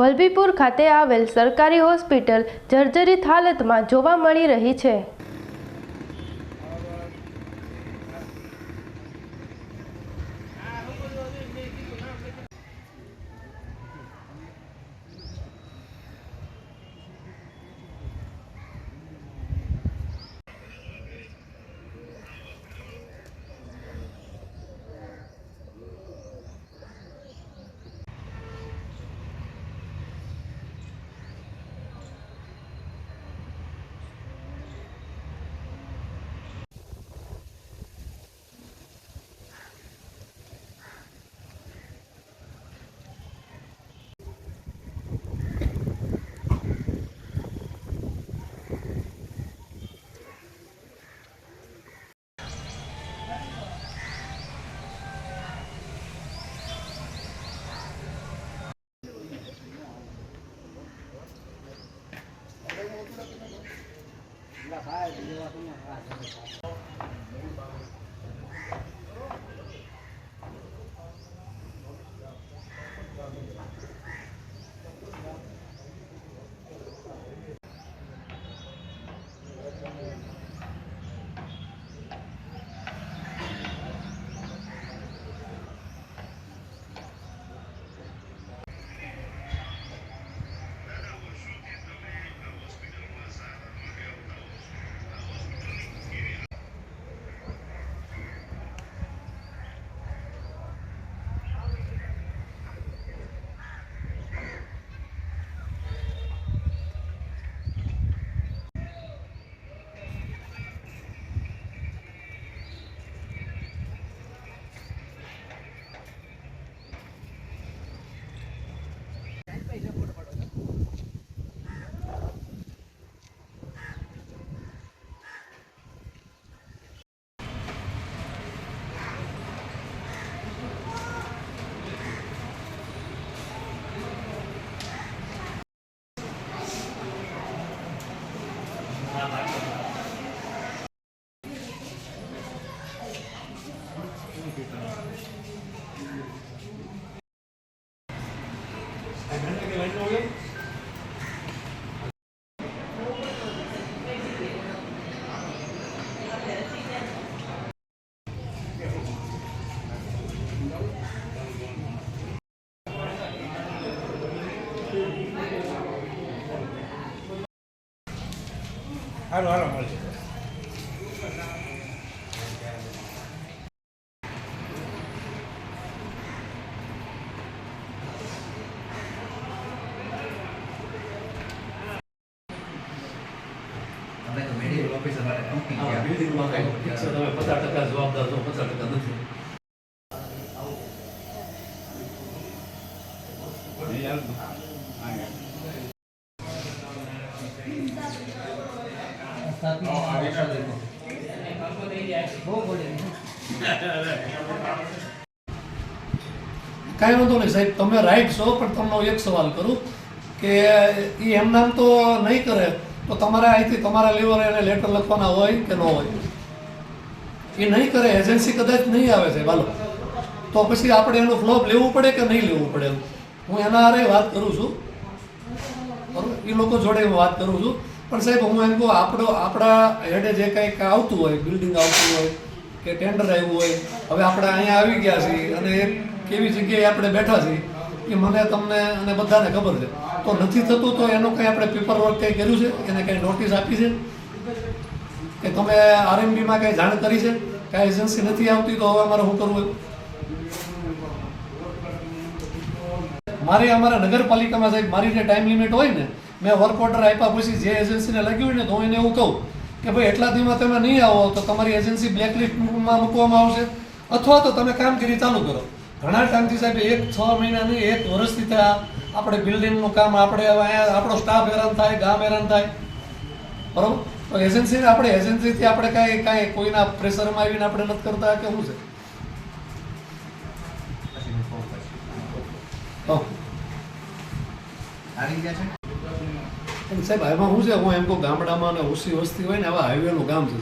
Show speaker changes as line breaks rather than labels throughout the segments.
વલભીપુર ખાતે આવેલ સરકારી હોસ્પિટલ જર્જરિત હાલતમાં જોવા મળી રહી છે. Hindi ako nakakasal.
હાલો હાલો મળશે
અમે તો મેડિકલ ઓફિસર માટે કંપની ગયા.
બિલ્ડિંગમાં કંઈ ઠીક છે તમે પચાસ ટકા જવાબદાર છો પચાસ ટકા નથી.
કાંઈ વાંધો નહીં સાહેબ તમે રાઈટ છો પણ તમને હું એક સવાલ કરું કે એ એમ નામ તો નહીં કરે તો તમારે અહીંથી તમારા લેવલે એને લેટર લખવાના હોય કે ન હોય? એ નહીં કરે એજન્સી કદાચ નહીં આવે છે બાલો તો પછી આપણે એનો ફ્લોપ લેવું પડે કે નહીં લેવું પડે? હું એના આરે વાત કરું છું. બરાબર? એ લોકો જોડે હું વાત કરું છું. પણ સાહેબ, હું એમ કહું, આપણો, આપણા હેડે જે કંઈક આવતું હોય બિલ્ડિંગ આવતું હોય, કે ટેન્ડર આવ્યું હોય, હવે આપણે અહીંયા આવી ગયા છીએ અને કેવી જગ્યાએ આપણે બેઠા છીએ, એ મને તમને અને બધાને ખબર છે. તો નથી થતું તો એનું કંઈ આપણે પેપર વર્ક કંઈ કર્યું છે? એને કંઈ નોટિસ આપી છે? કે તમે આરએમબીમાં કંઈ જાણ કરી છે? કાંઈ એજન્સી નથી આવતી તો હવે અમારે શું કરવું એવું મારી અમારા નગરપાલિકામાં સાહેબ, મારી જે ટાઈમ લિમિટ હોય ને મેં વર્ક ઓર્ડર આપ્યા પછી જે એજન્સીને લાગ્યું હોય ને તો હું એને એવું કહું કે ભાઈ એટલા દીમાં તમે નહીં આવો તો તમારી એજન્સી બ્લેકલિસ્ટમાં મૂકવામાં આવશે. અથવા તો તમે કામગીરી ચાલુ કરો. ઘણા ટાઈમથી સાહેબ એક છ મહિના નહીં એક વર્ષથી ત્યાં આપણે બિલ્ડિંગનું કામ આપણે અહીંયા આપણો સ્ટાફ હેરાન થાય ગામ હેરાન થાય. બરોબર? તો એજન્સીને આપણે એજન્સીથી આપણે કાંઈ કાંઈ કોઈના પ્રેશરમાં આવીને આપણે નથી કરતા કે શું છે?
આવી ગયા છે?
પણ સાહેબ એમાં શું છે, હું એમ કહું, ગામડામાં અને ઓછી વસ્તી હોય ને, આવા હાઈવેનું ગામ છે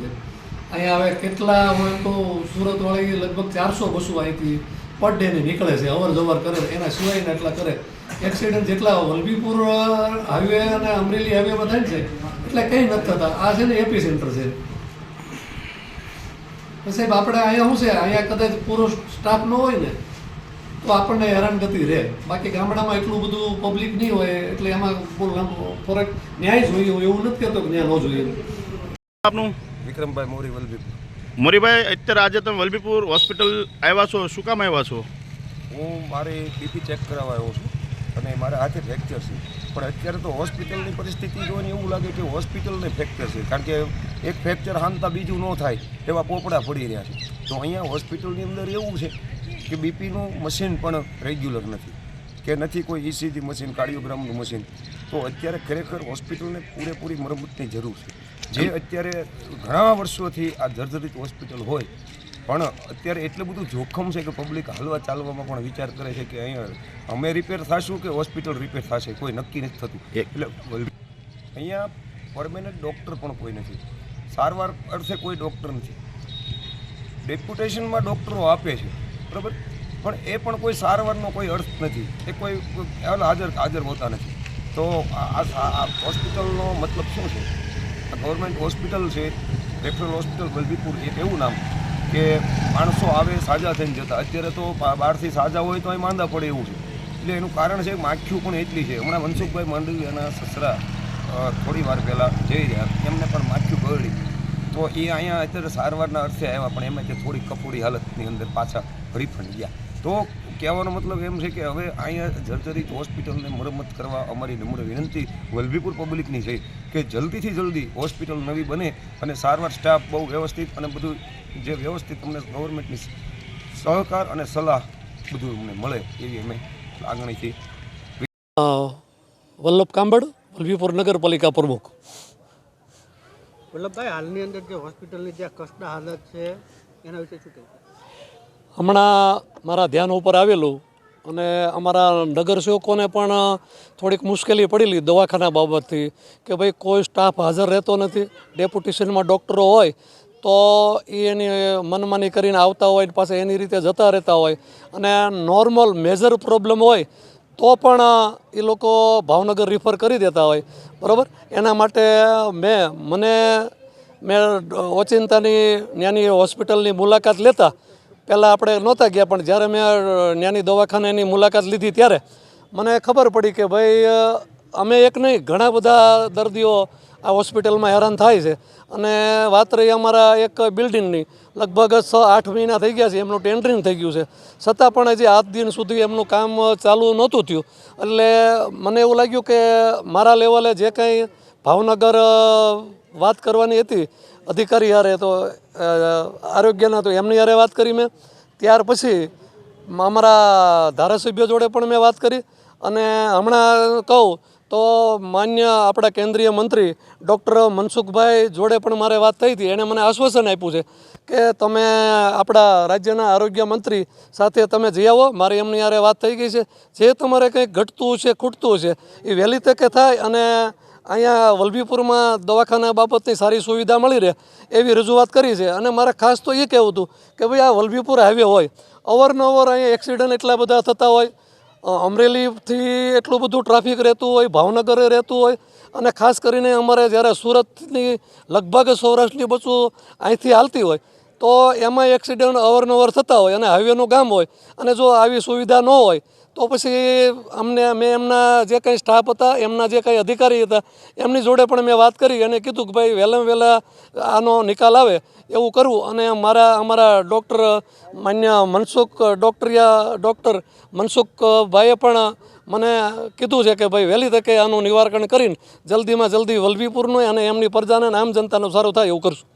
અહીંયા હવે કેટલા હું એમ કહું સુરત લગભગ ચારસો બસો અહીંથી પર ડેની નીકળે છે અવર જવર કરે એના સિવાયના એટલા કરે.
એક્સિડન્ટ જેટલા વલભીપુર હાઈવે અને અમરેલી હાઈવેમાં થાય છે એટલે કંઈ નથી થતા. આ છે ને એપી સેન્ટર છે. સાહેબ, આપણે અહીંયા શું છે, અહીંયા કદાચ પૂરો સ્ટાફ ન હોય ને તો આપણને હેરાનગતિ રહે. બાકી ગામડામાં એટલું બધું પબ્લિક નહીં હોય એટલે એમાં ફરક ન્યાય જોઈએ હોય એવું નથી કહેતો કે ન્યાય ન જોઈએ.
આપનું?
વિક્રમભાઈ મોરી વલભીપુર
મોરીભાઈ અત્યારે આજે તમે વલભીપુર હોસ્પિટલ આવ્યા છો શું કામ આવ્યા છો?
હું મારી બીપી ચેક કરાવવા આવ્યો છું અને મારા હાથે ફ્રેક્ચર છે. પણ અત્યારે તો હોસ્પિટલની પરિસ્થિતિ જોઈને એવું લાગે કે હોસ્પિટલને ફ્રેક્ચર છે. કારણ કે એક ફ્રેક્ચર હાનતા બીજું ન થાય એવા પોપડા પડી રહ્યા છે. તો અહીંયા હોસ્પિટલની અંદર એવું છે કે બીપીનું મશીન પણ રેગ્યુલર નથી કે નથી કોઈ ઈસીજી મશીન કાર્ડિયોગ્રામનું મશીન. તો અત્યારે ખરેખર હોસ્પિટલને પૂરેપૂરી મરમ્મતની જરૂર છે. જે અત્યારે ઘણા વર્ષોથી આ જર્જરિત હોસ્પિટલ હોય પણ અત્યારે એટલું બધું જોખમ છે કે પબ્લિક હાલવા ચાલવામાં પણ વિચાર કરે છે કે અહીંયા અમે રિપેર થશું કે હોસ્પિટલ રિપેર થશે? કોઈ નક્કી નથી થતું. એટલે અહીંયા પરમેનન્ટ ડૉક્ટર પણ કોઈ નથી. સારવાર અર્થે કોઈ ડૉક્ટર નથી. ડેપ્યુટેશનમાં ડૉક્ટરો આપે છે. બરાબર? પણ એ પણ કોઈ સારવારનો કોઈ અર્થ નથી. એ કોઈ હાજર હાજર હોતા નથી. તો આ હોસ્પિટલનો મતલબ શું છે? ગવર્મેન્ટ હોસ્પિટલ છે, રેફરલ હોસ્પિટલ વલભીપુર એક એવું નામ કે માણસો આવે, સાજા થઈને જતા. અત્યારે તો બહારથી સાજા હોય તો અહીં માંદા પડે એવું છે. એટલે એનું કારણ છે, માખ્યું પણ એટલી છે. હમણાં મનસુખભાઈ માંડવી એના સસરા થોડી વાર પહેલાં જઈ રહ્યા. એમને પણ માખ્યું બગડી તો એ અહીંયા અત્યારે સારવારના અર્થે આવ્યા, પણ એમાં કે થોડી કફોડી હાલતની અંદર પાછા રિફંડ ગયા. તો કહેવાનો મતલબ એમ છે કે હવે અહીંયા જર્જરિત હોસ્પિટલને મરમ્મત કરવા અમારી નમ્ર વિનંતી વલભીપુર પબ્લિકની છે કે જલ્દીથી જલ્દી હોસ્પિટલ નવી બને અને સારવાર સ્ટાફ બહુ વ્યવસ્થિત અને બધું જે વ્યવસ્થિત અમને ગવર્મેન્ટની સહકાર અને સલાહ બધું અમને મળે એવી અમે લાગણીથી
વલ્લભ કાંબડ વલભીપુર નગરપાલિકા પ્રમુખ.
વલ્લભભાઈ, હાલની અંદર જે હોસ્પિટલની જે કષ્ટ હાલત છે, એના વિશે શું કહેવું
હમણાં મારા ધ્યાન ઉપર આવેલું અને અમારા નગરસેવકોને પણ થોડીક મુશ્કેલી પડેલી દવાખાના બાબતથી કે ભાઈ, કોઈ સ્ટાફ હાજર રહેતો નથી, ડેપ્યુટેશનમાં ડૉક્ટરો હોય તો એની મનમાની કરીને આવતા હોય પાસે એની રીતે જતા રહેતા હોય. અને નોર્મલ મેજર પ્રોબ્લેમ હોય તો પણ એ લોકો ભાવનગર રિફર કરી દેતા હોય. બરાબર? એના માટે મેં, મને, મેં ઓચિંતાની નાની હોસ્પિટલની મુલાકાત લેતા, પહેલાં આપણે નહોતા ગયા, પણ જ્યારે મેં નાની દવાખાનાની મુલાકાત લીધી ત્યારે, મને ખબર પડી કે ભાઈ અમે એક નહીં, ઘણા બધા દર્દીઓ આ હોસ્પિટલમાં હેરાન થાય છે. અને વાત રહી અમારા એક બિલ્ડિંગની, લગભગ છ આઠ મહિના થઈ ગયા છે, એમનું ટેન્ડરિંગ થઈ ગયું છે. છતાં પણ હજી આજ દિન સુધી એમનું કામ ચાલુ નહોતું થયું. એટલે મને એવું લાગ્યું કે મારા લેવલે જે કંઈ ભાવનગર વાત કરવાની હતી, અધિકારી હારે તો આરોગ્યના તો એમની હારે વાત કરી મેં. ત્યાર પછી અમારા ધારાસભ્ય જોડે પણ મેં વાત કરી. અને હમણાં કહું તો માન્ય આપણા કેન્દ્રીય મંત્રી ડૉક્ટર મનસુખભાઈ જોડે પણ મારે વાત થઈ હતી. એણે મને આશ્વાસન આપ્યું છે કે તમે આપણા રાજ્યના આરોગ્ય મંત્રી સાથે તમે જઈ આવો. મારી એમની યારે વાત થઈ ગઈ છે. જે તમારે કંઈક ઘટતું છે, ખૂટતું છે, એ વહેલી તકે થાય અને અહીંયા વલભીપુરમાં દવાખાના બાબતની સારી સુવિધા મળી રહે એવી રજૂઆત કરી છે. અને મારે ખાસ તો એ કહેવું હતું કે ભાઈ આ વલભીપુર હાઈવે હોય, અવારનવાર અહીંયા એક્સિડન્ટ એટલા બધા થતા હોય અમરેલીથી એટલું બધું ટ્રાફિક રહેતું હોય, ભાવનગરે રહેતું હોય અને ખાસ કરીને અમારે જ્યારે સુરતની લગભગ સૌરાષ્ટ્રની બસો અહીંથી હાલતી હોય, તો એમાં એક્સિડન્ટ અવારનવાર થતા હોય અને હાઈવેનું ગામ હોય અને જો આવી સુવિધા ન હોય તો પછી અમને મેં એમના જે કંઈ સ્ટાફ હતા, એમના જે કંઈ અધિકારી હતા, એમની જોડે પણ મેં વાત કરી અને કીધું કે ભાઈ વહેલા વહેલા આનો નિકાલ આવે, એવું કરવું. અને મારા અમારા ડૉક્ટર માન્ય મનસુખ ડૉક્ટરિયા ડૉક્ટર મનસુખભાઈએ પણ મને કીધું છે કે ભાઈ વહેલી તકે આનું નિવારણ કરીને જલ્દીમાં જલ્દી વલભીપુરનું અને એમની પ્રજાને આમ જનતાનું સારું થાય એવું કરશું.